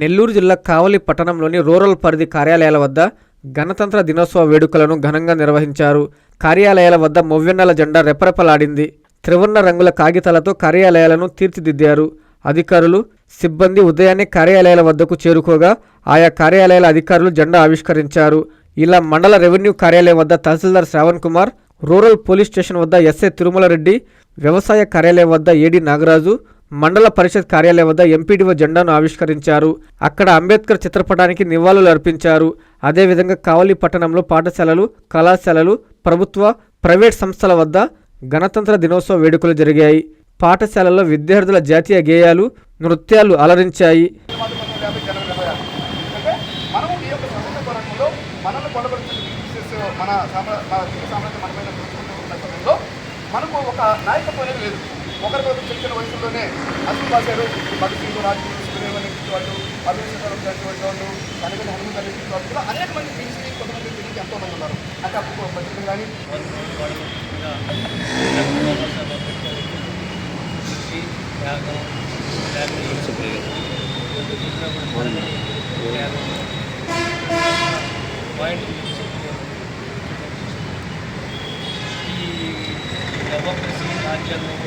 నెల్లూరు జిల్లా కావలి పట్టణంలోని రూరల్ పరిధి కార్యాలయాల వద్ద గణతంత్ర దినోత్సవ వేడుకలను ఘనంగా నిర్వహించారు. కార్యాలయాల వద్ద మొవ్వెన్నెల జెండా రెపరెపలాడింది. త్రివర్ణ రంగుల కాగితాలతో కార్యాలయాలను తీర్చిదిద్దారు. అధికారులు సిబ్బంది ఉదయాన్నే కార్యాలయాల వద్దకు చేరుకోగా ఆయా కార్యాలయాల అధికారులు జెండా ఆవిష్కరించారు. ఇలా మండల రెవెన్యూ కార్యాలయం వద్ద tahsildar Shravan Kumar rural police station వద్ద ఎస్ఐ తిరుమలరెడ్డి వ్యవసాయ కార్యాలయం వద్ద ఏడి నాగరాజు మండల పరిషత్ కార్యాలయం వద్ద ఎంపీడీఓ జెండాను ఆవిష్కరించారు. అక్కడ అంబేద్కర్ చిత్రపటానికి నివాళులు అర్పించారు. అదేవిధంగా కావలి పట్టణంలో పాఠశాలలు కళాశాలలు ప్రభుత్వ ప్రైవేట్ సంస్థల వద్ద గణతంత్ర దినోత్సవ వేడుకలు జరిగాయి. పాఠశాలల్లో విద్యార్థుల జాతీయ గేయాలు నృత్యాలు అలరించాయి. మనకు ఒక నాయకత్వం లేదు. ఒకరికొకరు చిన్న చిన్న వయసులోనే అసలు పాశారు భగత్ సింగ్ రాజ్గురు సుఖదేవ్ అనే వాళ్ళు అభినేశ్వరం లాంటి వాళ్ళు కనుక హనుమంత్ అనే వాళ్ళు ఇలా అనేక మంది తెలిసి కొంతమంది తెలిసి ఎంతో మంది ఉన్నారు. అంటే అప్పుడు పత్రికలు కానీ పాయింట్ ఈ డెమోక్రసీ రాజ్యాంగం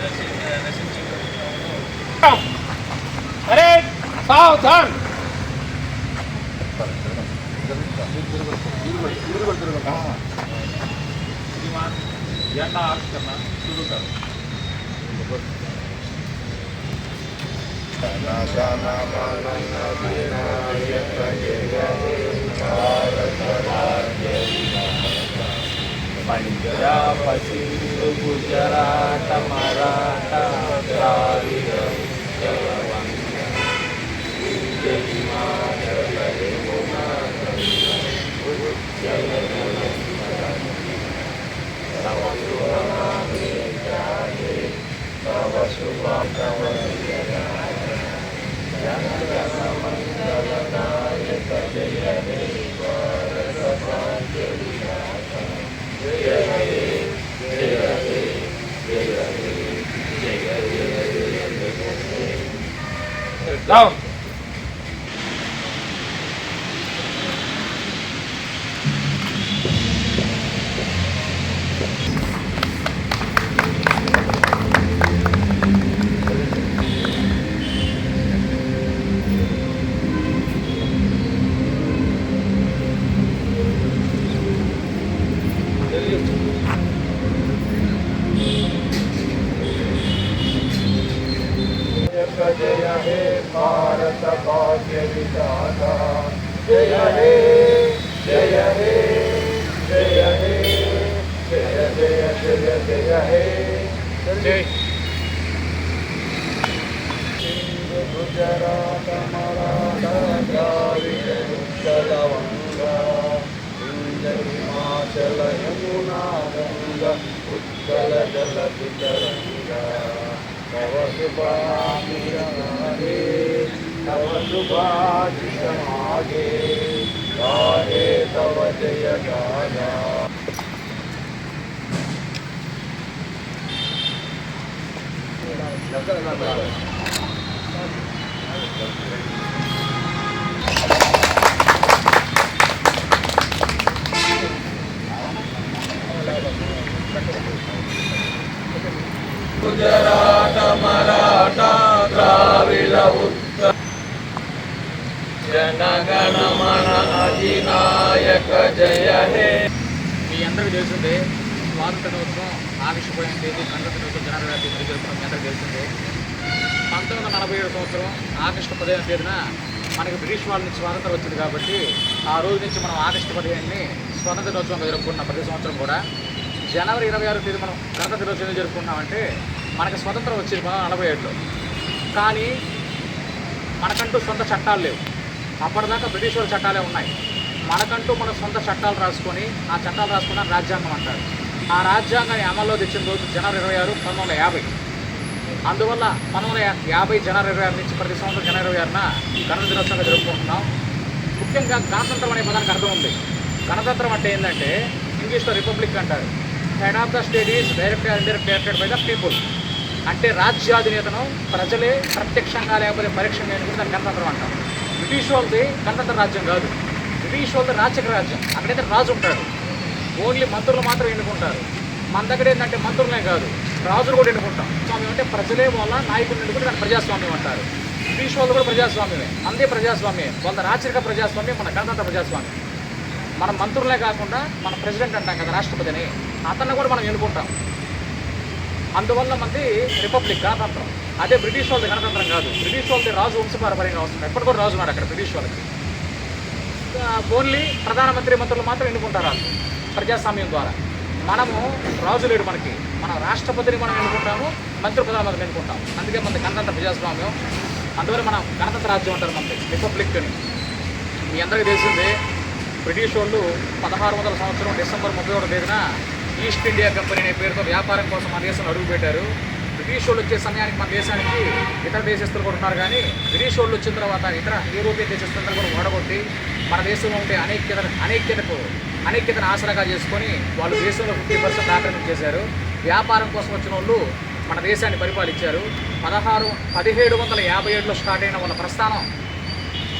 Ayo, jangan harus pasti berjarak sama. Não. का जय हे भारत भाग्य विधाता जय हे जय हे जय हे जय जय जय जय हे जय गुजरात मराठा हिमाचल यमुना गंगा उत्कल जल वितरण कृपानिरमणे तव सुभाति समाजे काले तव जयगाना Thank you. గుజరాట మరాఠా ద్రావిడ ఉత్తర జనగణమన అధినాయక జయ హే మీ అందరికీ తెలిసిందే స్వాతంత్ర దినోత్సవం ఆగస్టు పదిహేను తేదీ గణతంత్ర దినోత్సవం జనవరి తేదీ జరుపుకున్న మీ అందరికీ తెలిసిందే పంతొమ్మిది వందల నలభై ఏడు సంవత్సరం ఆగస్టు పదిహేను తేదీన మనకి బ్రిటిష్ వాళ్ళ నుంచి స్వాతంత్రం వచ్చింది కాబట్టి ఆ రోజు నుంచి మనం ఆగస్టు పదిహేనుని స్వాతంత్ర దినోత్సవంగా జరుపుకుంటున్నాం ప్రతి సంవత్సరం కూడా జనవరి ఇరవై ఆరు తేదీ మనం గణతంత్ర దినోత్సవం జరుపుకున్నామంటే మనకు స్వతంత్రం వచ్చింది పంతొమ్మిది నలభై ఏడులో కానీ మనకంటూ సొంత చట్టాలు లేవు. అప్పటిదాకా బ్రిటిష్ వాళ్ళ చట్టాలే ఉన్నాయి. మనకంటూ మన సొంత చట్టాలు రాసుకొని ఆ చట్టాలు రాసుకున్న రాజ్యాంగం అంటారు. ఆ రాజ్యాంగాన్ని అమల్లో తెచ్చిన రోజు జనవరి ఇరవై ఆరు పంతొమ్మిది వందల యాభై. అందువల్ల పంతొమ్మిది వందల యాభై జనవరి ఇరవై ఆరు నుంచి ప్రతి సంవత్సరం జనవరి ఇరవై ఆరున గణతంత్ర దినోత్సవంగా జరుపుకుంటున్నాం. ముఖ్యంగా గణతంత్రం అనే పదానికి అర్థం ఉంది. గణతంత్రం అంటే ఏంటంటే ఇంగ్లీష్లో రిపబ్లిక్ అంటారు. Head of the state is direct indirect directed by the people అంటే రాజ్యాధినేతను ప్రజలే ప్రత్యక్షంగా లేకపోతే పరీక్షంగా ఎన్నుకుని దాన్ని గణతంత్రం అంటాం బ్రిటిష్ వాళ్ళది గణతంత్ర రాజ్యం కాదు. బ్రిటిష్ వాళ్ళది రాచక రాజ్యం. అక్కడైతే రాజు ఉంటాడు. ఓన్లీ మంత్రులు మాత్రం ఎన్నుకుంటారు. మన దగ్గర ఏంటంటే మంత్రులే కాదు రాజులు కూడా ఎన్నుకుంటాం. స్వామ్యం అంటే ప్రజలే వల్ల నాయకులు ఎన్నుకుంటే దాన్ని ప్రజాస్వామ్యం అంటారు. బ్రిటిష్ వాళ్ళు కూడా ప్రజాస్వామ్యమే. అందే ప్రజాస్వామ్యం వాళ్ళ రాచరిక ప్రజాస్వామ్యం మన గణతంత్ర ప్రజాస్వామ్యం మన మంత్రులే కాకుండా మన ప్రెసిడెంట్ అంటాం కదా రాష్ట్రపతిని. అతన్ని కూడా మనం ఎన్నుకుంటాం. అందువల్ల మనది రిపబ్లిక్ గణతంత్రం. అదే బ్రిటిష్ వాళ్ళది గణతంత్రం కాదు. బ్రిటిష్ వాళ్ళది రాజు వంశపారపర్యంగా వస్తుంది. ఎప్పటి కూడా రాజు ఉన్నారు అక్కడ బ్రిటిష్ వాళ్ళకి. ఓన్లీ ప్రధానమంత్రి మంత్రులు మాత్రం ఎన్నుకుంటారు వాళ్ళు ప్రజాస్వామ్యం ద్వారా. మనము రాజు లేడు మనకి. మన రాష్ట్రపతిని మనం ఎన్నుకుంటాము మంత్రి ప్రధానమంత్రిని ఎన్నుకుంటాము. అందుకే మనది గణతంత్ర ప్రజాస్వామ్యం. అందువల్ల మనం గణతంత్ర రాజ్యం అంటారు మనది రిపబ్లిక్ అని. మీ అందరికీ తెలిసిందే బ్రిటిష్ వాళ్ళు పదహారు వందల సంవత్సరం డిసెంబర్ ముప్పై ఒకటి తేదీన ఈస్ట్ ఇండియా కంపెనీ అనే పేరుతో వ్యాపారం కోసం మన దేశంలో అడుగుపెట్టారు బ్రిటిష్ వాళ్ళు వచ్చే సమయానికి మన దేశానికి ఇతర దేశస్తులు కూడా ఉన్నారు కానీ బ్రిటిష్ వాళ్ళు వచ్చిన తర్వాత ఇతర యూరోపియన్ దేశస్తులందరూ కూడా ఓడగొట్టి మన దేశంలో ఉండే అనేక్యత అనేక్యతకు అనేక్యతను ఆసరాగా చేసుకొని వాళ్ళు దేశంలో ఫిఫ్టీ పర్సెంట్ ఆక్రమించేశారు వ్యాపారం కోసం వచ్చిన వాళ్ళు మన దేశాన్ని పరిపాలించారు. పదహారు పదిహేడు వందల యాభై ఏడులో స్టార్ట్ అయిన వాళ్ళ ప్రస్థానం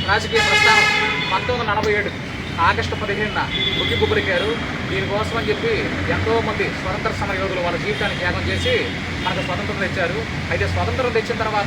రాజకీయ ప్రస్థానం పంతొమ్మిది వందల నలభై ఏడు. ఆగస్టు పదిహేనున బుగ్గి గుబ్బరికారు దీనికోసం అని చెప్పి ఎంతో మంది స్వతంత్ర సమర యోధులు వాళ్ళ జీవితాన్ని త్యాగం చేసి మనకు స్వతంత్రం తెచ్చారు. అయితే స్వతంత్రం తెచ్చిన తర్వాత